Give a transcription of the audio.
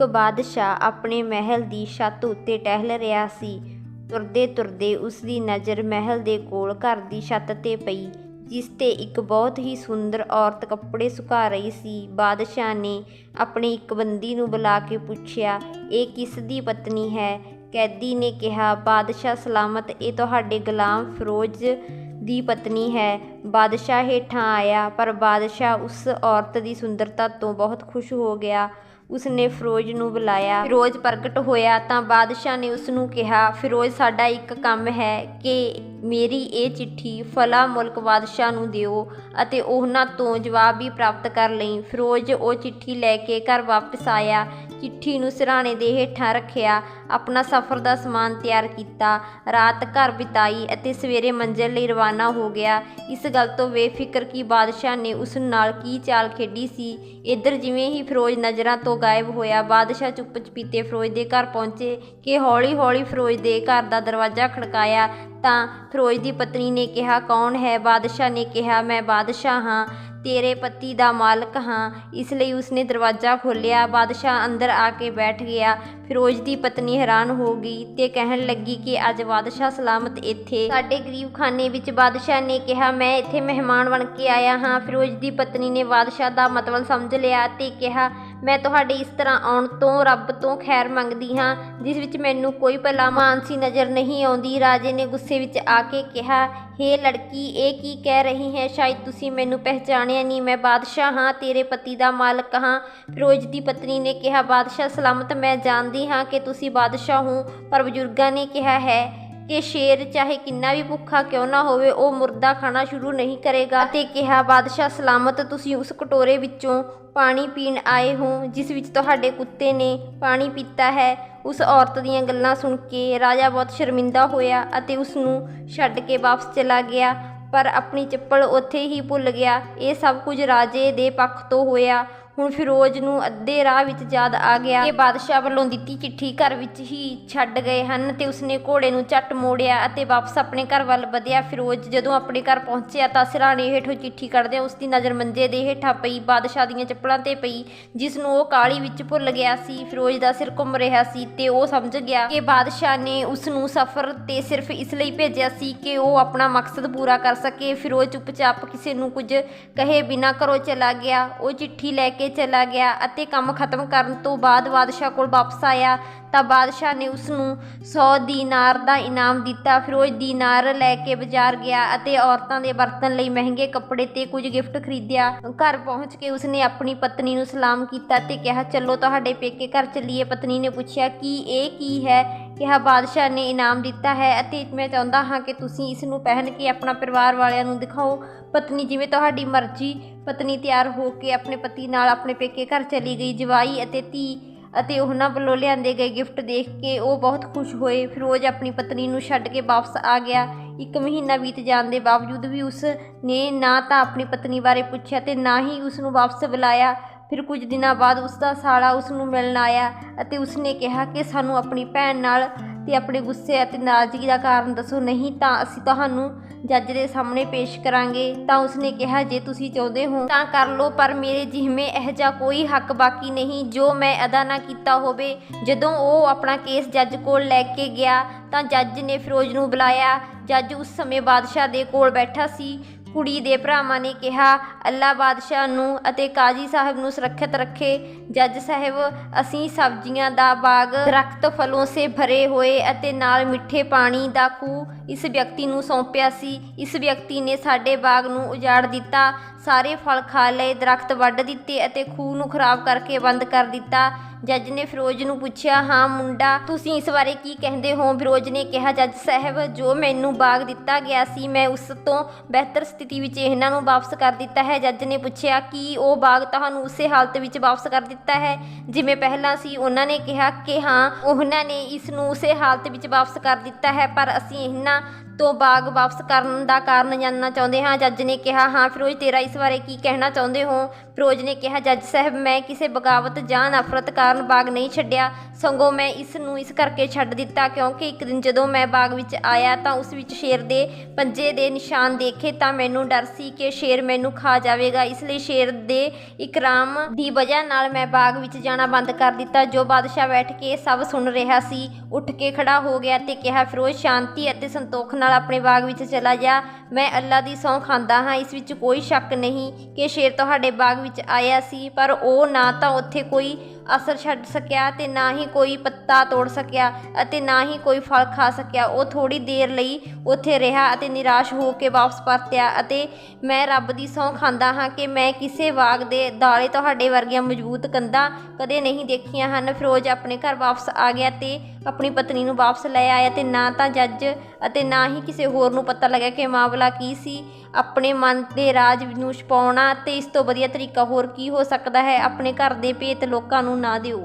ਇੱਕ ਬਾਦਸ਼ਾਹ ਆਪਣੇ ਮਹਿਲ ਦੀ ਛੱਤ ਉੱਤੇ ਟਹਿਲ ਰਿਹਾ ਸੀ। ਤੁਰਦੇ ਤੁਰਦੇ ਉਸ ਦੀ ਨਜ਼ਰ ਮਹਿਲ ਦੇ ਕੋਲ ਘਰ ਦੀ ਛੱਤ ਤੇ ਪਈ, ਜਿਸ ਤੇ ਇੱਕ ਬਹੁਤ ਹੀ ਸੁੰਦਰ ਔਰਤ ਕੱਪੜੇ ਸੁਕਾ ਰਹੀ ਸੀ। ਬਾਦਸ਼ਾਹ ਨੇ ਆਪਣੇ ਇੱਕ ਬੰਦੀ ਨੂੰ ਬੁਲਾ ਕੇ ਪੁੱਛਿਆ, ਇਹ ਕਿਸ ਦੀ ਪਤਨੀ ਹੈ? ਕੈਦੀ ਨੇ ਕਿਹਾ, ਬਾਦਸ਼ਾਹ ਸਲਾਮਤ, ਇਹ ਤੁਹਾਡੇ ਗੁਲਾਮ ਫਿਰੋਜ਼ ਦੀ ਪਤਨੀ ਹੈ। ਬਾਦਸ਼ਾਹ ਹੇਠਾਂ ਆਇਆ, ਪਰ ਬਾਦਸ਼ਾਹ ਉਸ ਔਰਤ ਦੀ ਸੁੰਦਰਤਾ ਤੋਂ ਬਹੁਤ ਖੁਸ਼ ਹੋ ਗਿਆ। ਉਸਨੇ ਫਿਰੋਜ਼ ਨੂੰ ਬੁਲਾਇਆ। ਫਿਰੋਜ਼ ਪ੍ਰਗਟ ਹੋਇਆ ਤਾਂ ਬਾਦਸ਼ਾਹ ਨੇ ਉਸ ਨੂੰ ਕਿਹਾ, ਫਿਰੋਜ਼, ਸਾਡਾ ਇੱਕ ਕੰਮ ਹੈ ਕਿ ਮੇਰੀ ਇਹ ਚਿੱਠੀ ਫਲਾ ਮੁਲਕ ਬਾਦਸ਼ਾਹ ਨੂੰ ਦਿਓ ਅਤੇ ਉਹਨਾਂ ਤੋਂ ਜਵਾਬ ਵੀ ਪ੍ਰਾਪਤ ਕਰ ਲਈ। ਫਿਰੋਜ਼ ਉਹ ਚਿੱਠੀ ਲੈ ਕੇ ਘਰ ਵਾਪਸ ਆਇਆ। ਚਿੱਠੀ ਨੂੰ ਸਿਰਹਾਣੇ ਦੇ ਹੇਠਾਂ ਰੱਖਿਆ, ਆਪਣਾ ਸਫ਼ਰ ਦਾ ਸਮਾਨ ਤਿਆਰ ਕੀਤਾ। ਰਾਤ ਘਰ ਬਿਤਾਈ ਅਤੇ ਸਵੇਰੇ ਮੰਜ਼ਿਲ ਲਈ ਰਵਾਨਾ ਹੋ ਗਿਆ। ਇਸ ਗੱਲ ਤੋਂ ਬੇਫਿਕਰ ਕਿ ਬਾਦਸ਼ਾਹ ਨੇ ਉਸ ਨਾਲ ਕੀ ਚਾਲ ਖੇਡੀ ਸੀ। ਇੱਧਰ ਜਿਵੇਂ ਹੀ ਫਿਰੋਜ਼ ਨਜ਼ਰਾਂ ਤੋਂ ਗਾਇਬ ਹੋਇਆ, ਬਾਦਸ਼ਾਹ ਚੁੱਪ ਚਪੀਤੇ ਫਿਰੋਜ਼ ਦੇ ਘਰ ਪਹੁੰਚੇ ਕਿ ਹੌਲੀ-ਹੌਲੀ ਫਿਰੋਜ਼ ਦੇ ਘਰ ਦਾ ਦਰਵਾਜ਼ਾ ਖੜਕਾਇਆ ਤਾਂ ਫਿਰੋਜ਼ ਦੀ ਪਤਨੀ ਨੇ ਕਿਹਾ, ਕੌਣ ਹੈ? ਬਾਦਸ਼ਾਹ ਨੇ ਕਿਹਾ, ਮੈਂ ਬਾਦਸ਼ਾਹ ਹਾਂ, ਤੇਰੇ ਪਤੀ ਦਾ ਮਾਲਕ ਹਾਂ। ਇਸ ਲਈ ਉਸਨੇ ਦਰਵਾਜ਼ਾ ਖੋਲ੍ਹਿਆ, ਬਾਦਸ਼ਾਹ ਅੰਦਰ ਆ ਕੇ ਬੈਠ ਗਿਆ। ਫਿਰੋਜ਼ ਦੀ ਪਤਨੀ ਹੈਰਾਨ ਹੋ ਗਈ ਤੇ ਕਹਿਣ ਲੱਗੀ ਕਿ ਅੱਜ ਬਾਦਸ਼ਾਹ ਸਲਾਮਤ ਇੱਥੇ। ਸਾਡੇ ਗਰੀਬ ਖਾਨੇ ਵਿੱਚ ਬਾਦਸ਼ਾਹ ਨੇ ਕਿਹਾ, ਮੈਂ ਇੱਥੇ ਮਹਿਮਾਨ ਬਣ ਕੇ ਆਇਆ ਹਾਂ। ਫਿਰੋਜ਼ ਦੀ ਪਤਨੀ ਨੇ ਬਾਦਸ਼ਾਹ ਦਾ ਮਤਲਬ ਸਮਝ ਲਿਆ ਤੇ ਕਿਹਾ ਮੈਂ ਤੁਹਾਡੇ ਇਸ ਤਰ੍ਹਾਂ ਆਉਣ ਤੋਂ ਰੱਬ ਤੋਂ ਖੈਰ ਮੰਗਦੀ ਹਾਂ, ਜਿਸ ਵਿੱਚ ਮੈਨੂੰ ਕੋਈ ਭਲਾ ਮਾਨਸੀ ਨਜ਼ਰ ਨਹੀਂ ਆਉਂਦੀ। ਰਾਜੇ ਨੇ ਗੁੱਸੇ ਵਿੱਚ ਆ ਕੇ ਕਿਹਾ, ਹੇ ਲੜਕੀ, ਇਹ ਕੀ ਕਹਿ ਰਹੀ ਹੈ? ਸ਼ਾਇਦ ਤੁਸੀਂ ਮੈਨੂੰ ਪਹਿਚਾਣਿਆ ਨਹੀਂ। ਮੈਂ ਬਾਦਸ਼ਾਹ ਹਾਂ, ਤੇਰੇ ਪਤੀ ਦਾ ਮਾਲਕ ਹਾਂ। ਫਿਰੋਜ਼ ਦੀ ਪਤਨੀ ਨੇ ਕਿਹਾ, ਬਾਦਸ਼ਾਹ, ਸਲਾਮਤ ਮੈਂ ਜਾਣਦੀ ਹਾਂ ਕਿ ਤੁਸੀਂ ਬਾਦਸ਼ਾਹ ਹੋ, ਪਰ ਬਜ਼ੁਰਗਾਂ ਨੇ ਕਿਹਾ ਹੈ ਕਿ ਸ਼ੇਰ ਚਾਹੇ ਕਿੰਨਾ ਵੀ ਭੁੱਖਾ ਕਿਉਂ ਨਾ ਹੋਵੇ, ਉਹ ਮੁਰਦਾ ਖਾਣਾ ਸ਼ੁਰੂ ਨਹੀਂ ਕਰੇਗਾ। ਤੇ ਕਿਹਾ, ਬਾਦਸ਼ਾਹ, ਸਲਾਮਤ ਤੁਸੀਂ ਉਸ ਕਟੋਰੇ ਵਿੱਚੋਂ ਪਾਣੀ ਪੀਣ ਆਏ ਹੋ, ਜਿਸ ਵਿੱਚ ਤੁਹਾਡੇ ਕੁੱਤੇ ਨੇ ਪਾਣੀ ਪੀਤਾ ਹੈ। ਉਸ ਔਰਤ ਦੀਆਂ ਗੱਲਾਂ ਸੁਣ ਕੇ ਰਾਜਾ ਬਹੁਤ ਸ਼ਰਮਿੰਦਾ ਹੋਇਆ ਅਤੇ ਉਸ ਨੂੰ ਛੱਡ ਕੇ ਵਾਪਸ ਚਲਾ ਗਿਆ। ਪਰ ਆਪਣੀ ਚੱਪਲ ਉੱਥੇ ਹੀ ਭੁੱਲ ਗਿਆ। ਇਹ ਸਭ ਕੁਝ ਰਾਜੇ ਦੇ ਪੱਖ ਤੋਂ ਹੋਇਆ। ਹੁਣ ਫਿਰੋਜ਼ ਨੂੰ ਅੱਧੇ ਰਾਹ ਵਿੱਚ ਯਾਦ ਆ ਗਿਆ ਕਿ ਬਾਦਸ਼ਾਹ ਵੱਲੋਂ ਦਿੱਤੀ ਚਿੱਠੀ ਘਰ ਵਿੱਚ ਹੀ ਛੱਡ ਗਏ ਹਨ ਤੇ ਉਸਨੇ ਘੋੜੇ ਨੂੰ ਝੱਟ ਮੋੜਿਆ ਅਤੇ ਵਾਪਸ ਆਪਣੇ ਘਰ ਵੱਲ ਵਧਿਆ। ਫਿਰੋਜ਼ ਜਦੋਂ ਆਪਣੇ ਘਰ ਪਹੁੰਚਿਆ ਤਾਂ ਸਿਰਹਾਣੇ ਹੇਠੋਂ ਚਿੱਠੀ ਕੱਢਦਿਆਂ ਉਸ ਦੀ ਨਜ਼ਰ ਮੰਜੇ ਦੇ ਹੇਠਾਂ ਪਈ, ਬਾਦਸ਼ਾਹ ਦੀਆਂ ਚੱਪਲਾਂ ਤੇ ਪਈ, ਜਿਸ ਨੂੰ ਉਹ ਕਾਲੀ ਵਿੱਚ ਭੁੱਲ ਗਿਆ ਸੀ। ਫਿਰੋਜ਼ ਦਾ ਸਿਰ ਘੁੰਮ ਰਿਹਾ ਸੀ ਤੇ ਉਹ ਸਮਝ ਗਿਆ ਕਿ ਬਾਦਸ਼ਾਹ ਨੇ ਉਸ ਨੂੰ ਸਫ਼ਰ ਤੇ ਸਿਰਫ ਇਸ ਲਈ ਭੇਜਿਆ ਸੀ ਕਿ ਉਹ ਆਪਣਾ ਮਕਸਦ ਪੂਰਾ ਕਰ ਸਕੇ। ਫਿਰੋਜ਼ ਚੁੱਪਚਾਪ ਕਿਸੇ ਨੂੰ ਕੁਝ ਕਹੇ ਬਿਨਾਂ ਘਰੋਂ ਚਲਾ ਗਿਆ। ਉਹ ਚਿੱਠੀ ਲੈ ਕੇ ਚਲਾ ਗਿਆ ਅਤੇ ਕੰਮ ਖਤਮ ਕਰਨ ਤੋਂ ਬਾਅਦ ਬਾਦਸ਼ਾਹ ਕੋਲ ਵਾਪਸ ਆਇਆ ਤਾਂ ਬਾਦਸ਼ਾਹ ਨੇ ਉਸ ਨੂੰ 100 ਦੀਨਾਰ ਦਾ ਇਨਾਮ ਦਿੱਤਾ। ਫਿਰੋਜ਼ ਦੀਨਾਰ ਲੈ ਕੇ ਬਾਜ਼ਾਰ ਗਿਆ ਅਤੇ ਔਰਤਾਂ ਦੇ ਬਰਤਨ ਲਈ ਮਹਿੰਗੇ ਕੱਪੜੇ ਤੇ ਕੁਝ ਗਿਫਟ ਖਰੀਦਿਆ। ਘਰ ਪਹੁੰਚ ਕੇ ਉਸਨੇ ਆਪਣੀ ਪਤਨੀ ਨੂੰ ਸਲਾਮ ਕੀਤਾ ਤੇ ਕਿਹਾ, ਚਲੋ ਤੁਹਾਡੇ ਪੇਕੇ ਘਰ ਚੱਲੀਏ। ਪਤਨੀ ਨੇ ਪੁੱਛਿਆ, ਕਿ, ਇਹ ਕੀ ਹੈ? ਕਿਹਾ, ਬਾਦਸ਼ਾਹ ਨੇ ਇਨਾਮ ਦਿੱਤਾ ਹੈ ਅਤੇ ਮੈਂ ਚਾਹੁੰਦਾ ਹਾਂ ਕਿ ਤੁਸੀਂ ਇਸ ਨੂੰ ਪਹਿਨ ਕੇ ਆਪਣਾ ਪਰਿਵਾਰ ਵਾਲਿਆਂ ਨੂੰ ਦਿਖਾਓ। ਪਤਨੀ ਜਿਵੇਂ ਤੁਹਾਡੀ ਮਰਜ਼ੀ। ਪਤਨੀ ਤਿਆਰ ਹੋ ਕੇ ਆਪਣੇ ਪਤੀ ਨਾਲ ਆਪਣੇ ਪੇਕੇ ਘਰ ਚਲੀ ਗਈ। ਜਵਾਈ ਅਤੇ ਧੀ ਅਤੇ ਉਹਨਾਂ ਵੱਲੋਂ ਲਿਆਂਦੇ ਗਏ ਗਿਫਟ ਦੇਖ ਕੇ ਉਹ ਬਹੁਤ ਖੁਸ਼ ਹੋਏ। ਫਿਰੋਜ਼ ਆਪਣੀ ਪਤਨੀ ਨੂੰ ਛੱਡ ਕੇ ਵਾਪਸ ਆ ਗਿਆ। ਇੱਕ ਮਹੀਨਾ ਬੀਤ ਜਾਣ ਦੇ ਬਾਵਜੂਦ ਵੀ ਉਸ ਨੇ ਨਾ ਤਾਂ ਆਪਣੀ ਪਤਨੀ ਬਾਰੇ ਪੁੱਛਿਆ ਤੇ ਨਾ ਹੀ ਉਸ ਨੂੰ ਵਾਪਸ ਬੁਲਾਇਆ। ਫਿਰ ਕੁਝ ਦਿਨਾਂ ਬਾਅਦ ਉਸ ਦਾ ਸਾਲਾ ਉਸ ਨੂੰ ਮਿਲਣ ਆਇਆ ਅਤੇ ਉਸ ਨੇ ਕਿਹਾ ਕਿ ਸਾਨੂੰ ਆਪਣੀ ਭੈਣ ਨਾਲ ਤੇ ਆਪਣੇ ਗੁੱਸੇ ਅਤੇ ਨਾਰਾਜ਼ਗੀ ਦਾ ਕਾਰਨ ਦੱਸੋ, ਨਹੀਂ ਤਾਂ ਅਸੀਂ ਤੁਹਾਨੂੰ ਜੱਜ ਦੇ ਸਾਹਮਣੇ ਪੇਸ਼ ਕਰਾਂਗੇ। ਤਾਂ ਉਸਨੇ ਕਿਹਾ, ਜੇ ਤੁਸੀਂ ਚਾਹੁੰਦੇ ਹੋ ਤਾਂ ਕਰ ਲਓ, ਪਰ ਮੇਰੇ ਜਿਵੇਂ ਇਹ ਜਿਹਾ ਕੋਈ ਹੱਕ ਬਾਕੀ ਨਹੀਂ, ਜੋ ਮੈਂ ਅਦਾ ਨਾ ਕੀਤਾ ਹੋਵੇ। ਜਦੋਂ ਉਹ ਆਪਣਾ ਕੇਸ ਜੱਜ ਕੋਲ ਲੈ ਕੇ ਗਿਆ, ਤਾਂ ਜੱਜ ਨੇ ਫਿਰੋਜ਼ ਨੂੰ ਬੁਲਾਇਆ। ਜੱਜ ਉਸ ਸਮੇਂ ਬਾਦਸ਼ਾਹ ਦੇ ਕੋਲ ਬੈਠਾ ਸੀ। ਕੁੜੀ ਦੇ ਭਰਾਵਾਂ ਨੇ ਕਿਹਾ, ਅੱਲਾ ਬਾਦਸ਼ਾਹ ਨੂੰ ਅਤੇ ਕਾਜ਼ੀ ਸਾਹਿਬ ਨੂੰ ਸੁਰੱਖਿਅਤ ਰੱਖੇ। ਜੱਜ ਸਾਹਿਬ, ਅਸੀਂ ਸਬਜ਼ੀਆਂ ਦਾ ਬਾਗ ਦਰਖਤ ਫਲੋਂ ਸੇ ਭਰੇ ਹੋਏ ਅਤੇ ਨਾਲ ਮਿੱਠੇ ਪਾਣੀ ਦਾ ਖੂਹ ਇਸ ਵਿਅਕਤੀ ਨੂੰ ਸੌਂਪਿਆ ਸੀ। ਇਸ ਵਿਅਕਤੀ ਨੇ ਸਾਡੇ ਬਾਗ ਨੂੰ ਉਜਾੜ ਦਿੱਤਾ। ਸਾਰੇ ਫਲ ਖਾ ਲਏ, ਦਰਖਤ ਵੱਢ ਦਿੱਤੇ ਅਤੇ ਖੂਹ ਨੂੰ ਖਰਾਬ ਕਰਕੇ ਬੰਦ ਕਰ ਦਿੱਤਾ। ਜੱਜ ਨੇ ਫਿਰੋਜ਼ ਨੂੰ ਪੁੱਛਿਆ, ਹਾਂ ਮੁੰਡਾ, ਤੁਸੀਂ ਇਸ ਬਾਰੇ ਕੀ ਕਹਿੰਦੇ ਹੋ? ਫਿਰੋਜ਼ ਨੇ ਕਿਹਾ, ਜੱਜ ਸਾਹਿਬ, ਜੋ ਮੈਨੂੰ ਬਾਗ ਦਿੱਤਾ ਗਿਆ ਸੀ, ਮੈਂ ਉਸ ਤੋਂ ਬਿਹਤਰ ਸਥਿਤੀ ਵਿੱਚ ਇਹਨਾਂ ਨੂੰ ਵਾਪਸ ਕਰ ਦਿੱਤਾ ਹੈ। ਜੱਜ ਨੇ ਪੁੱਛਿਆ, ਕਿ ਉਹ ਬਾਗ ਤੁਹਾਨੂੰ ਉਸੇ ਹਾਲਤ ਵਿੱਚ ਵਾਪਸ ਕਰ ਦਿੱਤਾ ਹੈ? ਜਿਵੇਂ ਪਹਿਲਾਂ ਸੀ, ਉਹਨਾਂ ਨੇ ਕਿਹਾ ਕਿ ਹਾਂ, ਉਹਨਾਂ ਨੇ ਇਸ ਨੂੰ ਉਸੇ ਹਾਲਤ ਵਿੱਚ ਵਾਪਸ ਕਰ ਦਿੱਤਾ ਹੈ, ਪਰ ਅਸੀਂ ਇਹਨਾਂ は ਤੋਂ ਬਾਗ ਵਾਪਸ ਕਰਨ ਦਾ ਕਾਰਨ ਜਾਣਨਾ ਚਾਹੁੰਦੇ ਹਾਂ। ਜੱਜ ਨੇ ਕਿਹਾ, ਹਾਂ ਫਿਰੋਜ਼, ਤੇਰਾ ਇਸ ਬਾਰੇ ਕੀ ਕਹਿਣਾ ਚਾਹੁੰਦੇ ਹੋ? ਫਿਰੋਜ਼ ਨੇ ਕਿਹਾ, ਜੱਜ ਸਾਹਿਬ, ਮੈਂ ਕਿਸੇ ਬਗਾਵਤ ਜਾਂ ਨਫ਼ਰਤ ਕਾਰਨ ਬਾਗ ਨਹੀਂ ਛੱਡਿਆ। ਸਗੋਂ ਮੈਂ ਇਸ ਨੂੰ ਇਸ ਕਰਕੇ ਛੱਡ ਦਿੱਤਾ ਕਿਉਂਕਿ ਇੱਕ ਦਿਨ ਜਦੋਂ ਮੈਂ ਬਾਗ ਵਿੱਚ ਆਇਆ ਤਾਂ ਉਸ ਵਿੱਚ ਸ਼ੇਰ ਦੇ ਪੰਜੇ ਦੇ ਨਿਸ਼ਾਨ ਦੇਖੇ ਤਾਂ ਮੈਨੂੰ ਡਰ ਸੀ ਕਿ ਸ਼ੇਰ ਮੈਨੂੰ ਖਾ ਜਾਵੇਗਾ। ਇਸ ਲਈ ਸ਼ੇਰ ਦੇ ਇਕਰਾਮ ਦੀ ਵਜ੍ਹਾ ਨਾਲ ਮੈਂ ਬਾਗ ਵਿੱਚ ਜਾਣਾ ਬੰਦ ਕਰ ਦਿੱਤਾ। ਜੋ ਬਾਦਸ਼ਾਹ ਬੈਠ ਕੇ ਸਭ ਸੁਣ ਰਿਹਾ ਸੀ, ਉੱਠ ਕੇ ਖੜਾ ਹੋ ਗਿਆ ਤੇ ਕਿਹਾ, ਫਿਰੋਜ਼, ਸ਼ਾਂਤੀ ਅਤੇ ਸੰਤੋਖ ਨਾਲ ਆਪਣੇ ਬਾਗ ਵਿੱਚ ਚਲਾ ਜਾ ਮੈਂ ਅੱਲਾ ਦੀ ਸਹੁੰ ਖਾਂਦਾ ਹਾਂ। ਇਸ ਵਿੱਚ ਕੋਈ ਸ਼ੱਕ ਨਹੀਂ ਕਿ ਸ਼ੇਰ ਤੁਹਾਡੇ ਬਾਗ ਵਿੱਚ ਆਇਆ ਸੀ, ਪਰ ਉਹ ਨਾ ਤਾਂ ਉੱਥੇ ਕੋਈ ਅਸਰ ਛੱਡ ਸਕਿਆ ਤੇ ਨਾ ਹੀ ਕੋਈ ਪੱਤਾ ਤੋੜ ਸਕਿਆ ਅਤੇ ਨਾ ਹੀ ਕੋਈ ਫਲ ਖਾ ਸਕਿਆ। ਉਹ ਥੋੜੀ ਦੇਰ ਲਈ ਉੱਥੇ ਰਿਹਾ ਅਤੇ ਨਿਰਾਸ਼ ਹੋ ਕੇ ਵਾਪਸ ਪਰਤਿਆ ਅਤੇ ਮੈਂ ਰੱਬ ਦੀ ਸਹੁੰ ਖਾਂਦਾ ਹਾਂ ਕਿ ਮੈਂ ਕਿਸੇ ਬਾਗ ਦੇ ਦਾਲੇ ਤੁਹਾਡੇ ਵਰਗੀਆਂ ਮਜ਼ਬੂਤ ਕੰਧਾਂ ਕਦੇ ਨਹੀਂ ਦੇਖੀਆਂ ਹਨ। ਫਿਰੋਜ਼ ਆਪਣੇ ਘਰ ਵਾਪਸ ਆ ਗਿਆ ਤੇ ਆਪਣੀ ਪਤਨੀ ਨੂੰ ਵਾਪਸ ਲੈ ਆਇਆ ਤੇ ਨਾ ਤਾਂ ਜੱਜ ਅਤੇ ਨਾ ਹੀ ਕਿਸੇ ਹੋਰ ਨੂੰ ਪਤਾ ਲੱਗਿਆ ਕਿ ਮਾਮਲਾ ਕੀ ਸੀ। ਆਪਣੇ ਮਨ ਦੇ ਰਾਜ ਨੂੰ ਛੁਪਾਉਣਾ ਤੇ ਇਸ ਤੋਂ ਵਧੀਆ ਤਰੀਕਾ ਹੋਰ ਕੀ ਹੋ ਸਕਦਾ ਹੈ? ਆਪਣੇ ਘਰ ਦੇ ਭੇਤ ਲੋਕਾਂ ਨੂੰ ਨਾ ਦਿਓ।